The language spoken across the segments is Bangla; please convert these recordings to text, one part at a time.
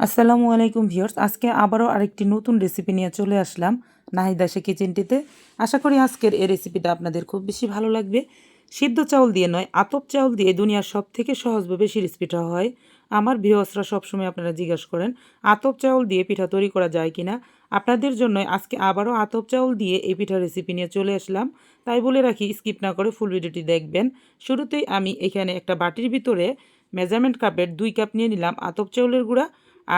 আসসালামু আলাইকুম ভিউয়ার্স, আজকে আবারও আরেকটি নতুন রেসিপি নিয়ে চলে আসলাম নাহিদা সে কিচেনটিতে আশা করি আজকের এই রেসিপিটা আপনাদের খুব বেশি ভালো লাগবে। সিদ্ধ চাউল দিয়ে নয়, আতপ চাউল দিয়ে দুনিয়ার সব থেকে সহজভাবে শিরিষ পিঠা হয়। আমার ভিউয়ার্সরা সবসময় আপনারা জিজ্ঞাসা করেন, আতপ চাউল দিয়ে পিঠা তৈরি করা যায় কি না আপনাদের জন্য আজকে আবারও আতপ চাউল দিয়ে এই পিঠা রেসিপি নিয়ে চলে আসলাম। তাই বলে রাখি স্কিপ না করে ফুল ভিডিওটি দেখবেন। শুরুতেই আমি এখানে একটা বাটির ভিতরে মেজারমেন্ট কাপের দুই কাপ নিয়ে নিলাম আতপ চাউলের গুঁড়া।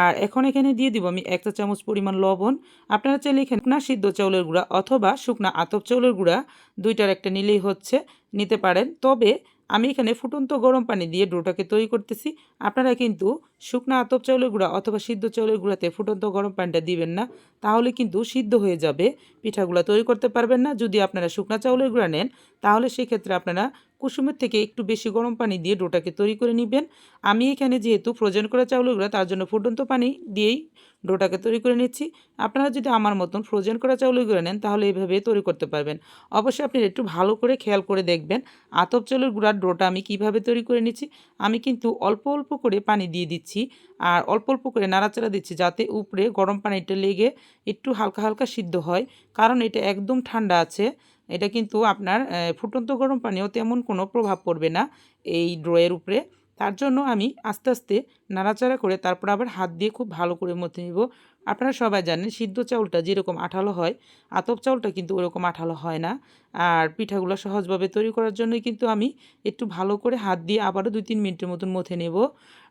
আর এখন এখানে দিয়ে দিব আমি এক চা চামচ পরিমাণ লবণ। আপনারা চাইলে এখানে শুকনা সিদ্ধ চাউলের গুঁড়া অথবা শুকনা আতপ চাউলের গুঁড়া দুইটার একটা নিলেই হচ্ছে, নিতে পারেন। তবে আমি এখানে ফুটন্ত গরম পানি দিয়ে ডোটাকে তৈরি করতেছি। আপনারা কিন্তু শুকনা আতপ চাউলের গুঁড়া অথবা সিদ্ধ চাউলের গুঁড়াতে ফুটন্ত গরম পানিটা দিবেন না, তাহলে কিন্তু সিদ্ধ হয়ে যাবে। পিঠাগুলো তৈরি করতে পারবেন না। যদি আপনারা শুকনা চাউলের গুঁড়া নেন, তাহলে সেক্ষেত্রে আপনারা কুসুমের থেকে একটু বেশি গরম পানি দিয়ে ডোটাকে তৈরি করে নেবেন। আমি এখানে যেহেতু ফ্রোজেন করা চাউলের গুঁড়া তার জন্য ফুটন্ত পানি দিয়েই ডোটাকে তৈরি করে নিচ্ছি। আপনারা যদি আমার মতন ফ্রোজেন করা চাউলের গুঁড়া নেন, তাহলে এইভাবে তৈরি করতে পারবেন। অবশ্যই আপনি একটু ভালো করে খেয়াল করে দেখবেন আতপ চাউলের গুঁড়ার ডোটা আমি কীভাবে তৈরি করে নিচ্ছি। আমি কিন্তু অল্প অল্প করে পানি দিয়ে দিচ্ছি আর অল্প অল্প করে নাড়াচাড়া দিচ্ছি যাতে উপরে গরম পানিটা লেগে একটু হালকা হালকা সিদ্ধ হয়। কারণ এটা একদম ঠান্ডা আছে। এটা কিন্তু আপনার ফুটন্ত গরম পানিও তেমন কোনো প্রভাব পড়বে না এই ড্রয়ের উপরে। তার জন্য আমি আস্তে আস্তে নাড়াচাড়া করে তারপর আবার হাত দিয়ে খুব ভালো করে মধ্যে নিব। আপনারা সবাই জানেন সিদ্ধ চাউলটা যেরকম আঠালো হয়, আতপ চাউলটা কিন্তু ওরকম আঠালো হয় না। আর পিঠাগুলো সহজভাবে তৈরি করার জন্যই কিন্তু আমি একটু ভালো করে হাত দিয়ে আবারও দুই তিন মিনিটের মতন মথে নেব।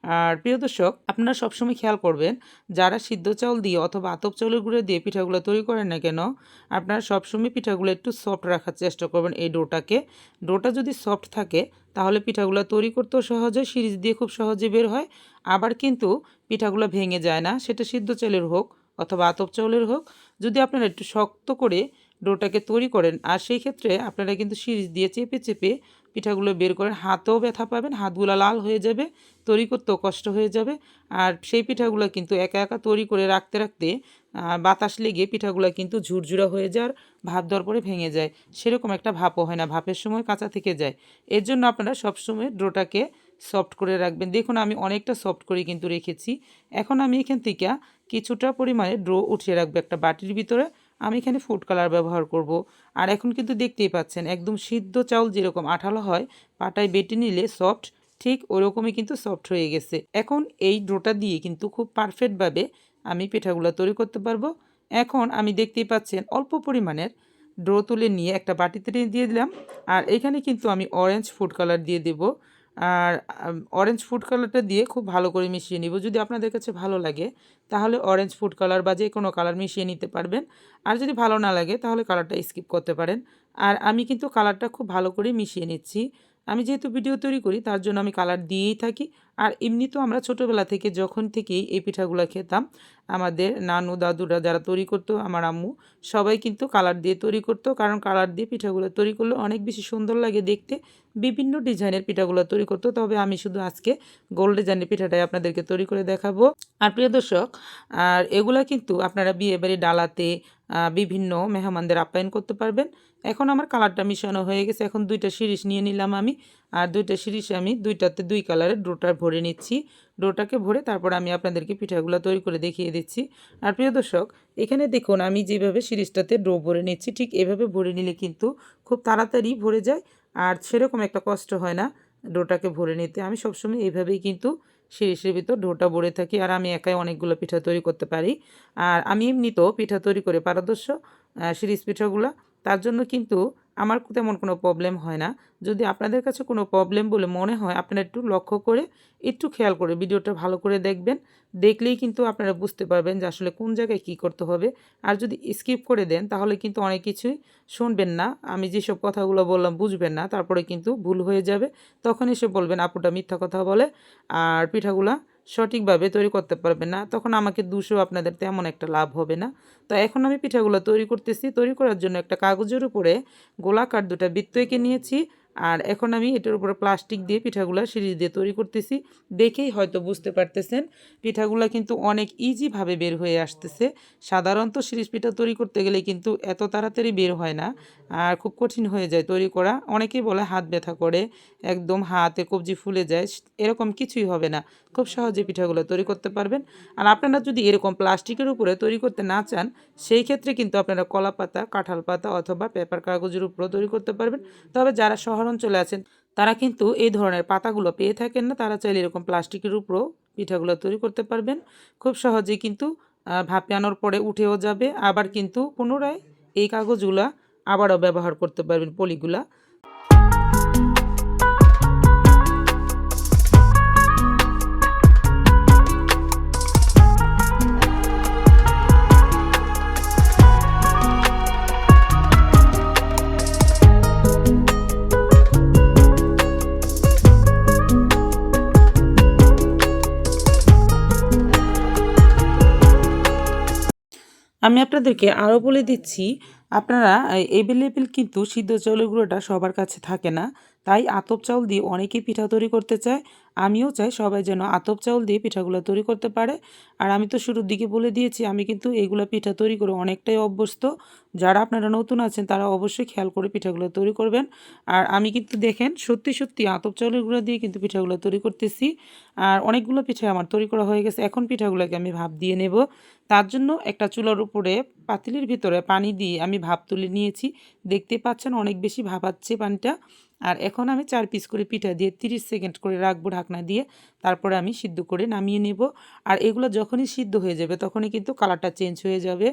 আর প্রিয় দর্শক, আপনারা সবসময় খেয়াল করবেন, যারা সিদ্ধ চাউল দিয়ে অথবা আতপ চাউলের গুঁড়ো দিয়ে পিঠাগুলো তৈরি করেন না কেন, আপনারা সবসময় পিঠাগুলো একটু সফট রাখার চেষ্টা করবেন এই ডোটাকে। ডোটা যদি সফট থাকে, তাহলে পিঠাগুলো তৈরি করতেও সহজ হয়, সিরিজ দিয়ে খুব সহজে বের হয়। আবার কিন্তু পিঠাগুলো ভেঙে যায় না, সেটা সিদ্ধ চালের হোক অথবা আতপ চাউলের হোক। যদি আপনারা একটু শক্ত করে ডোটাকে তৈরি করেন, আর সেই ক্ষেত্রে আপনারা কিন্তু সিরিজ দিয়ে চেপে চেপে পিঠাগুলো বের করেন। হাতেও ব্যথা পাবেন, হাতগুলো লাল হয়ে যাবে, তৈরি করতেও কষ্ট হয়ে যাবে। আর সেই পিঠাগুলো কিন্তু একা একা তৈরি করে রাখতে রাখতে বাতাস লেগে পিঠাগুলো কিন্তু ঝুরঝুরা হয়ে যাওয়ার ভাপ দেওয়ার পরে ভেঙে যায়। সেরকম একটা ভাপও হয় না, ভাপের সময় কাঁচা থেকে যায়। এর জন্য আপনারা সবসময় ডোটাকে সফট করে রাখবেন। দেখুন, আমি অনেকটা সফট করে কিন্তু রেখেছি। এখন আমি এখান থেকে কিছুটা পরিমাণে ড্রো উঠিয়ে রাখব একটা বাটির ভিতরে। আমি এখানে ফুড কালার ব্যবহার করব। আর এখন কিন্তু দেখতেই পাচ্ছেন, একদম সিদ্ধ চাউল যেরকম আঠালো হয়, পাটায় বেটে নিলে সফট, ঠিক ওরকমই কিন্তু সফট হয়ে গেছে। এখন এই ডোটা দিয়ে কিন্তু খুব পারফেক্টভাবে আমি পিঠাগুলো তৈরি করতে পারব। এখন আমি দেখতেই পাচ্ছেন, অল্প পরিমাণের ড্রো তুলে নিয়ে একটা বাটিতে দিয়ে দিলাম। আর এখানে কিন্তু আমি অরেঞ্জ ফুড কালার দিয়ে দেবো। আর অরেঞ্জ ফুড কালারটা দিয়ে খুব ভালো করে মিশিয়ে নিব। যদি আপনাদের কাছে ভালো লাগে, তাহলে অরেঞ্জ ফুড কালার বা যে কোনো কালার মিশিয়ে নিতে পারবেন। আর যদি ভালো না লাগে, তাহলে কালারটা স্কিপ করতে পারেন। আর আমি কিন্তু কালারটা খুব ভালো করে মিশিয়ে নিচ্ছি। আমি যেহেতু ভিডিও তৈরি করি, তার জন্য আমি কালার দিয়েই থাকি। আর এমনি তো আমরা ছোটোবেলা থেকে যখন থেকেই এই পিঠাগুলো খেতাম, আমাদের নানু, দাদুরা যারা তৈরি করতো, আমার আম্মু, সবাই কিন্তু কালার দিয়ে তৈরি করতো। কারণ কালার দিয়ে পিঠাগুলো তৈরি করলে অনেক বেশি সুন্দর লাগে দেখতে। বিভিন্ন ডিজাইনের পিঠাগুলো তৈরি করতো। তবে আমি শুধু আজকে গোল্ড ডিজাইনের পিঠাটাই আপনাদেরকে তৈরি করে দেখাবো। আর প্রিয় দর্শক, আর এগুলা কিন্তু আপনারা বিয়ে বাড়ি, ডালাতে বিভিন্ন মেহমানদের আপ্যায়ন করতে পারবেন। এখন আমার কালারটা মিশানো হয়ে গেছে। এখন দুইটা শিরিষ নিয়ে নিলাম আমি। আর দুইটা শিরিষ আমি দুইটাতে দুই কালারের ডোটা ভরে নিচ্ছি। ডোটাকে ভরে তারপর আমি আপনাদেরকে পিঠাগুলো তৈরি করে দেখিয়ে দিচ্ছি। আর প্রিয় দর্শক, এখানে দেখুন আমি যেভাবে শিরিষটাতে ডো ভরে নিচ্ছি, ঠিক এভাবে ভরে নিলে কিন্তু খুব তাড়াতাড়ি ভরে যায় আর সেরকম একটা কষ্ট হয় না ডোটাকে ভরে নিতে। আমি সবসময় এইভাবেই কিন্তু শিরিষের ভিতর ডোটা ভরে থাকি আর আমি একাই অনেকগুলো পিঠা তৈরি করতে পারি। আর আমি এমনিতেও পিঠা তৈরি করে পারদর্শ শিরিষ পিঠাগুলো তার জন্য কিন্তু আমার তেমন কোনো প্রবলেম হয় না। যদি আপনাদের কাছে কোনো প্রবলেম বলে মনে হয়, আপনারা একটু লক্ষ্য করে, একটু খেয়াল করে ভিডিওটা ভালো করে দেখবেন। দেখলেই কিন্তু আপনারা বুঝতে পারবেন যে আসলে কোন জায়গায় কি করতে হবে। আর যদি স্কিপ করে দেন, তাহলে কিন্তু অনেক কিছুই শুনবেন না। আমি যেসব কথাগুলো বললাম বুঝবেন না, তারপরে কিন্তু ভুল হয়ে যাবে। তখন এসে বলবেন, আপুটা মিথ্যা কথা বলে, আর পিঠাগুলা সঠিকভাবে তৈরি করতে পারবে না, তখন আমাকে দুশো আপনাদের তেমন একটা লাভ হবে না। তো এখন আমি পিঠাগুলো তৈরি করতেছি। তৈরি করার জন্য একটা কাগজের উপরে গোলাকার দুটা বৃত্ত এঁকে নিয়েছি আর এখন আমি এটার উপরে প্লাস্টিক দিয়ে পিঠাগুলো সিরিজ দিয়ে তৈরি করতেছি। দেখেই হয়তো বুঝতে পারতেছেন, পিঠাগুলো কিন্তু অনেক ইজিভাবে বের হয়ে আসতেছে। সাধারণত সিরিজ পিঠা তৈরি করতে গেলে কিন্তু এত তাড়াতাড়ি বের হয় না আর খুব কঠিন হয়ে যায় তৈরি করা। অনেকেই বলে হাত ব্যথা করে, একদম হাতে কবজি ফুলে যায়, এরকম কিছুই হবে না। খুব সহজে পিঠাগুলো তৈরি করতে পারবেন। আর আপনারা যদি এরকম প্লাস্টিকের উপরে তৈরি করতে না চান, সেই ক্ষেত্রে কিন্তু আপনারা কলা পাতা, কাঁঠাল পাতা অথবা পেপার কাগজের উপরেও তৈরি করতে পারবেন। তবে যারা শহর অঞ্চলে আছেন, তারা কিন্তু এই ধরনের পাতাগুলো পেয়ে থাকেন না। তারা চাইলে এরকম প্লাস্টিকের উপরেও পিঠাগুলো তৈরি করতে পারবেন। খুব সহজেই কিন্তু ভাপে আনোর পরে উঠেও যাবে। আবার কিন্তু পুনরায় এই কাগজগুলা আবারও ব্যবহার করতে পারবেন, পলিগুলা। আমি আপনাদেরকে আরও বলে দিচ্ছি, আপনারা এভেলেবেল কিন্তু সিদ্ধ চাউলের গুঁড়োটা সবার কাছে থাকে না। তাই আতপ চাউল দিয়ে অনেকেই পিঠা তৈরি করতে চায়। আমিও চাই সবাই যেন আতপ চাউল দিয়ে পিঠাগুলো তৈরি করতে পারে। আর আমি তো শুরুর দিকে বলে দিয়েছি, আমি কিন্তু এগুলো পিঠা তৈরি করে অনেকটাই অভ্যস্ত। যারা আপনারা নতুন আছেন, তারা অবশ্যই খেয়াল করে পিঠাগুলো তৈরি করবেন। আর আমি কিন্তু দেখেন, সত্যি সত্যি আতপ চাউলের গুঁড়ো দিয়ে কিন্তু পিঠাগুলো তৈরি করতেছি। আর অনেকগুলো পিঠা আমার তৈরি করা হয়ে গেছে, এখন পিঠাগুলোকে আমি ভাপ দিয়ে নেব। তার জন্য একটা চুলার উপরে পাতিলের ভিতরে পানি দিয়ে আমি ভাপ তুলে নিয়েছি। দেখতে পাচ্ছেন অনেক বেশি ভাপাচ্ছে পানিটা। আর এখন আমি চার পিস করে পিঠা দিয়ে 30 সেকেন্ড করে রাখব ঢাকনা দিয়ে তারপরে আমি সিদ্ধ করে নামিয়ে নেব। আর এগুলো যখনই সিদ্ধ হয়ে যাবে তখনই কিন্তু কালারটা চেঞ্জ হয়ে যাবে।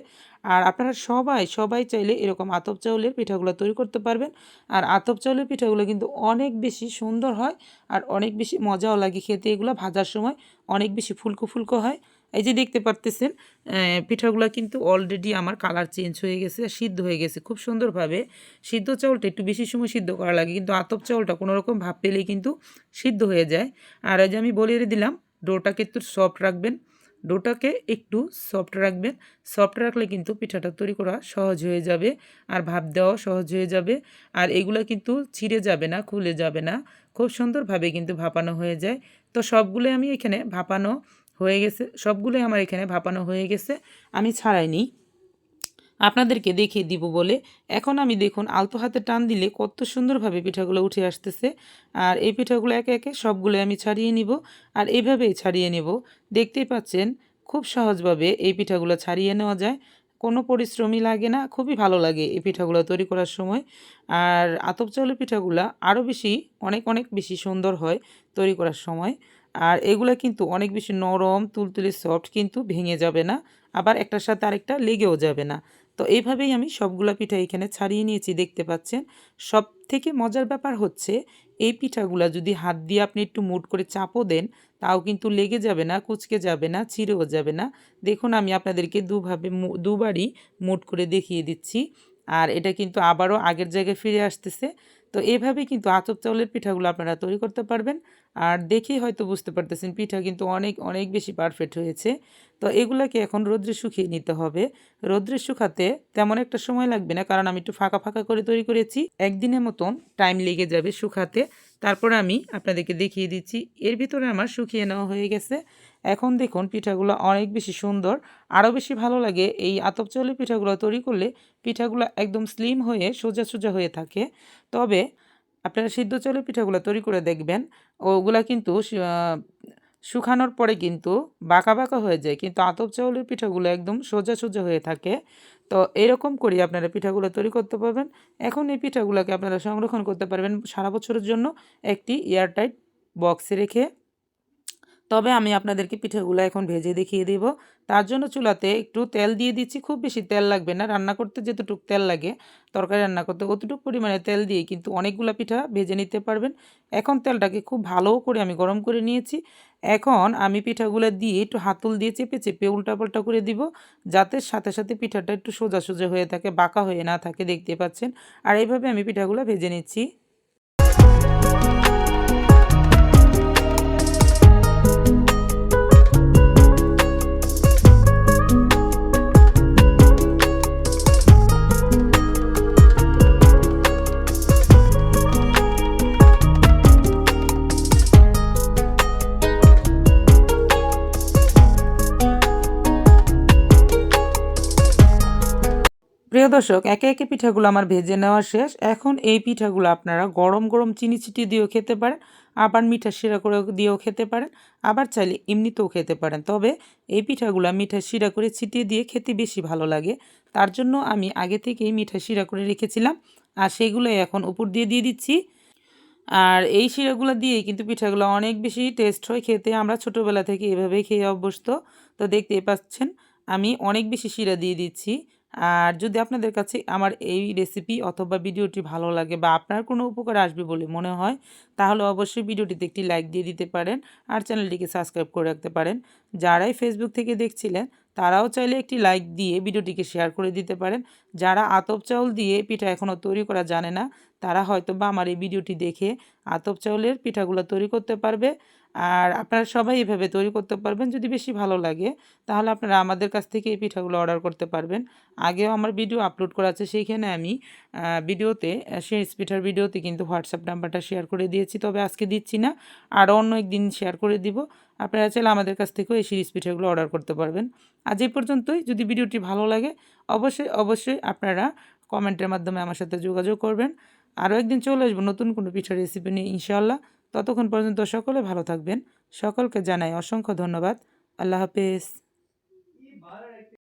আর আপনারা সবাই সবাই চাইলে এরকম আতপ চাউলের পিঠাগুলো তৈরি করতে পারবেন। আর আতপ চাউলের পিঠাগুলো কিন্তু অনেক বেশি সুন্দর হয় আর অনেক বেশি মজাও লাগে খেতে। এগুলো ভাজার সময় অনেক বেশি ফুলকো ফুলকো হয়। এই যে দেখতে পারতেছেন পিঠাগুলো কিন্তু অলরেডি আমার কালার চেঞ্জ হয়ে গেছে, সিদ্ধ হয়ে গেছে, খুব সুন্দরভাবে। সিদ্ধ চাউলটা একটু বেশি সময় সিদ্ধ করা লাগে, কিন্তু আতপ চাউলটা কোনো রকম ভাব পেলেই কিন্তু সিদ্ধ হয়ে যায়। আর এই যে আমি বলে দিলাম, ডোটাকে একটু সফট রাখবেন, ডোটাকে একটু সফট রাখবেন। সফট রাখলে কিন্তু পিঠাটা তৈরি করা সহজ হয়ে যাবে আর ভাপ দেওয়া সহজ হয়ে যাবে। আর এগুলো কিন্তু ছিঁড়ে যাবে না, খুলে যাবে না, খুব সুন্দরভাবে কিন্তু ভাপানো হয়ে যায়। তো সবগুলো আমি এখানে ভাপানো হয়ে গেছে। সবগুলোই আমার এখানে ভাপানো হয়ে গেছে। আমি ছাড়াইনি আপনাদেরকে দেখিয়ে দিব বলে। এখন আমি দেখুন, আলতো হাতে টান দিলে কত সুন্দরভাবে পিঠাগুলো উঠে আসতেছে। আর এই পিঠাগুলো একে একে সবগুলো আমি ছাড়িয়ে নিব। আর এভাবেই ছাড়িয়ে নেব। দেখতেই পাচ্ছেন, খুব সহজভাবে এই পিঠাগুলো ছাড়িয়ে নেওয়া যায়। কোনো পরিশ্রমই লাগে না, খুবই ভালো লাগে এই পিঠাগুলো তৈরি করার সময়। আর আতপ চাউলের পিঠাগুলো আরও বেশি, অনেক অনেক বেশি সুন্দর হয় তৈরি করার সময়। আর এগুলো কিন্তু অনেক বেশি নরম, তুলতুলি সফট কিন্তু ভেঙে যাবে না। আবার একটার সাথে আরেকটা লেগেও যাবে না। তো এইভাবেই আমি সবগুলো পিঠা এখানে ছাড়িয়ে নিয়েছি, দেখতে পাচ্ছেন। সব থেকে মজার ব্যাপার হচ্ছে, এই পিঠাগুলা যদি হাত দিয়ে আপনি একটু মুট করে চাপও দেন, তাও কিন্তু লেগে যাবে না, কুচকে যাবে না, ছিঁড়েও যাবে না। দেখুন, আমি আপনাদেরকে দুভাবে দুবারই মুট করে দেখিয়ে দিচ্ছি। আর এটা কিন্তু আবারও আগের জায়গায় ফিরে আসতেছে। তো এভাবে কিন্তু আতপ চাউলের পিঠাগুলো আপনারা তৈরি করতে পারবেন। আর দেখেই হয়তো বুঝতে পারতেছেন, পিঠা কিন্তু অনেক অনেক বেশি পারফেক্ট হয়েছে। তো এগুলাকে এখন রোদ্রে শুকিয়ে নিতে হবে। রোদ্রে শুকাতে তেমন একটা সময় লাগবে না, কারণ আমি একটু ফাঁকা ফাঁকা করে তৈরি করেছি। একদিনের মতন টাইম লেগে যাবে শুকাতে। তারপর আমি আপনাদেরকে দেখিয়ে দিচ্ছি। এর ভিতরে আমার শুকিয়ে নেওয়া হয়ে গেছে। এখন দেখুন পিঠাগুলো অনেক বেশি সুন্দর। আরও বেশি ভালো লাগে এই আতপ চাউলের পিঠাগুলো তৈরি করলে পিঠাগুলো একদম স্লিম হয়ে সোজা সোজা হয়ে থাকে। তবে আপনারা সিদ্ধ চাউলের পিঠাগুলো তৈরি করে দেখবেন। ওগুলা কিন্তু শুকানোর পরে কিন্তু বাঁকা বাঁকা হয়ে যায়। কিন্তু আতপ চাউলের পিঠাগুলো একদম সোজা সোজা হয়ে থাকে। তো এরকম করে আপনারা পিঠাগুলো তৈরি করতে পারবেন। এখন এই পিঠাগুলোকে আপনারা সংরক্ষণ করতে পারবেন সারা বছরের জন্য একটি এয়ারটাইট বক্সে রেখে তবে আমি আপনাদেরকে পিঠাগুলো এখন ভেজে দেখিয়ে দেব। তার জন্য চুলাতে একটু তেল দিয়ে দিচ্ছি। খুব বেশি তেল লাগবে না। রান্না করতে যেতটুকু তেল লাগে, তরকারি রান্না করতে অতটুকু পরিমাণে তেল দিয়ে কিন্তু অনেকগুলো পিঠা ভেজে নিতে পারবেন। এখন তেলটাকে খুব ভালো করে আমি গরম করে নিয়েছি। এখন আমি পিঠাগুলো দিয়ে একটু হাতুল দিয়ে চেপে চেপে উল্টাপাল্টা করে দিব, যাতে সাথে সাথে পিঠাটা একটু সোজা সোজা হয়ে থাকে, বাঁকা হয়ে না থাকে, দেখতে পাচ্ছেন? আর এইভাবে আমি পিঠাগুলো ভেজে নিচ্ছি। দর্শক, একে একে পিঠাগুলো আমার ভেজে নেওয়া শেষ। এখন এই পিঠাগুলো আপনারা গরম গরম চিনি ছিটিয়ে দিয়েও খেতে পারেন, আবার মিঠা শিরা করে দিয়েও খেতে পারেন, আবার চাইলে এমনিতেও খেতে পারেন। তবে এই পিঠাগুলো মিঠা শিরা করে ছিটিয়ে দিয়ে খেতে বেশি ভালো লাগে। তার জন্য আমি আগে থেকেই মিঠা শিরা করে রেখেছিলাম, আর সেগুলোই এখন উপর দিয়ে দিয়ে দিচ্ছি। আর এই শিরাগুলো দিয়েই কিন্তু পিঠাগুলো অনেক বেশি টেস্ট হয় খেতে। আমরা ছোটোবেলা থেকে এভাবেই খেয়ে অভ্যস্ত। তো দেখতে পাচ্ছেন, আমি অনেক বেশি শিরা দিয়ে দিচ্ছি। আর যদি আপনাদের কাছে আমার এই রেসিপি অথবা ভিডিওটি ভালো লাগে বা আপনার কোনো উপকার আসবে বলে মনে হয়, তাহলে অবশ্যই ভিডিওটিতে একটি লাইক দিয়ে দিতে পারেন আর চ্যানেলটিকে সাবস্ক্রাইব করে রাখতে পারেন। যারাই ফেসবুক থেকে দেখছিলেন, তারাও চাইলে একটি লাইক দিয়ে ভিডিওটিকে শেয়ার করে দিতে পারেন। যারা আতপ চাউল দিয়ে পিঠা এখনও তৈরি করা জানে না, তারা হয়তো বা আমার এই ভিডিওটি দেখে আতপ চাউলের পিঠাগুলো তৈরি করতে পারবে। আর আপনারা সবাই এভাবে তৈরি করতে পারবেন যদি বেশি ভালো লাগে, তাহলে আপনারা আমাদের কাছ থেকে এই পিঠাগুলো অর্ডার করতে পারবেন। আগেও আমার ভিডিও আপলোড করা আছে, সেইখানে আমি ভিডিওতে সেই পিঠার ভিডিওতে কিন্তু হোয়াটসঅ্যাপ নাম্বারটা শেয়ার করে দিয়েছি, তবে আজকে দিচ্ছি না, আরও অন্য একদিন শেয়ার করে দিব। আপনারা চাইলে আমাদের কাছ থেকেও এই সিরিজ পিঠাগুলো অর্ডার করতে পারবেন। আজ এই পর্যন্তই, যদি ভিডিওটি ভালো লাগে, অবশ্যই অবশ্যই আপনারা কমেন্টের মাধ্যমে আমার সাথে যোগাযোগ করবেন। আরও একদিন চলে আসব নতুন কোনো পিঠার রেসিপি নিয়ে, ইনশাআল্লাহ। ততক্ষণ পর্যন্ত সকলে ভালো থাকবেন। সকলকে জানাই অসংখ্য ধন্যবাদ। আল্লাহ হাফেজ।